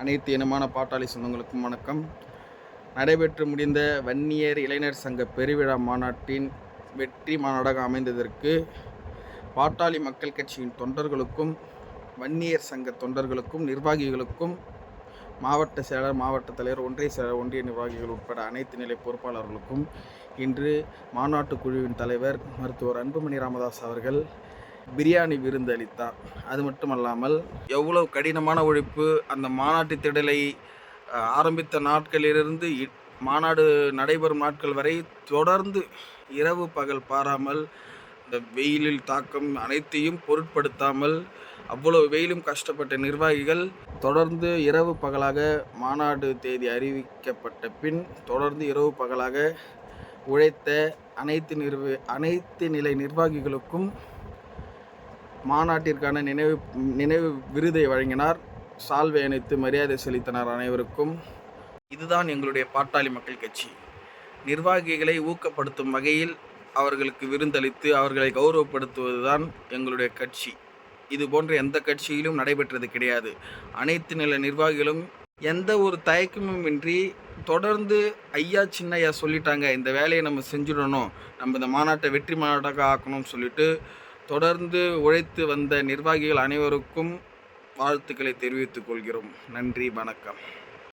அனைத்து இனமான பாட்டாளி சொந்தங்களுக்கும் வணக்கம். நடைபெற்று முடிந்த வன்னியர் இளைஞர் சங்க பெருவிழா மாநாட்டின் வெற்றி மாநாடாக அமைந்ததற்கு பாட்டாளி மக்கள் கட்சியின் தொண்டர்களுக்கும் வன்னியர் சங்க தொண்டர்களுக்கும் நிர்வாகிகளுக்கும் மாவட்ட செயலர் மாவட்ட தலைவர் ஒன்றிய செயலர் ஒன்றிய நிர்வாகிகள் உட்பட அனைத்து நிலை பொறுப்பாளர்களுக்கும் இன்று மாநாட்டு குழுவின் தலைவர் மருத்துவர் அன்புமணி ராமதாஸ் அவர்கள் பிரியாணி விருந்து அளித்தார் அது மட்டுமல்லாமல் எவ்வளவு கடினமான உழைப்பு அந்த மாநாட்டு திடலை ஆரம்பித்த நாட்களிலிருந்து மாநாடு நடைபெறும் நாட்கள் வரை தொடர்ந்து இரவு பகல் பாராமல் இந்த வெயிலில் தாக்கம் அனைத்தையும் பொருட்படுத்தாமல் அவ்வளவு வெயிலும் கஷ்டப்பட்ட நிர்வாகிகள் தொடர்ந்து இரவு பகலாக மாநாடு தேதி அறிவிக்கப்பட்ட பின் தொடர்ந்து இரவு பகலாக உழைத்த அனைத்து நிர்வ அனைத்து நிலை நிர்வாகிகளுக்கும் மாநாட்டிற்கான நினைவு நினைவு விருதை வழங்கினார். சால்வை அணித்து மரியாதை செலுத்தினார் அனைவருக்கும். இதுதான் எங்களுடைய பாட்டாளி மக்கள் கட்சி. நிர்வாகிகளை ஊக்கப்படுத்தும் வகையில் அவர்களுக்கு விருந்தளித்து அவர்களை கௌரவப்படுத்துவதுதான் எங்களுடைய கட்சி. இது போன்ற எந்த கட்சியிலும் நடைபெற்றது கிடையாது. அனைத்து நில நிர்வாகிகளும் எந்த ஒரு தயக்கமும் இன்றி தொடர்ந்து ஐயா சின்னையா சொல்லிட்டாங்க. இந்த வேலையை நம்ம செஞ்சிடணும். நம்ம இந்த மாநாட்டை வெற்றி மாநாட்டாக ஆக்கணும்னு சொல்லிட்டு தொடர்ந்து உழைத்து வந்த நிர்வாகிகள் அனைவருக்கும் வாழ்த்துக்களை தெரிவித்துக் கொள்கிறோம். நன்றி வணக்கம்.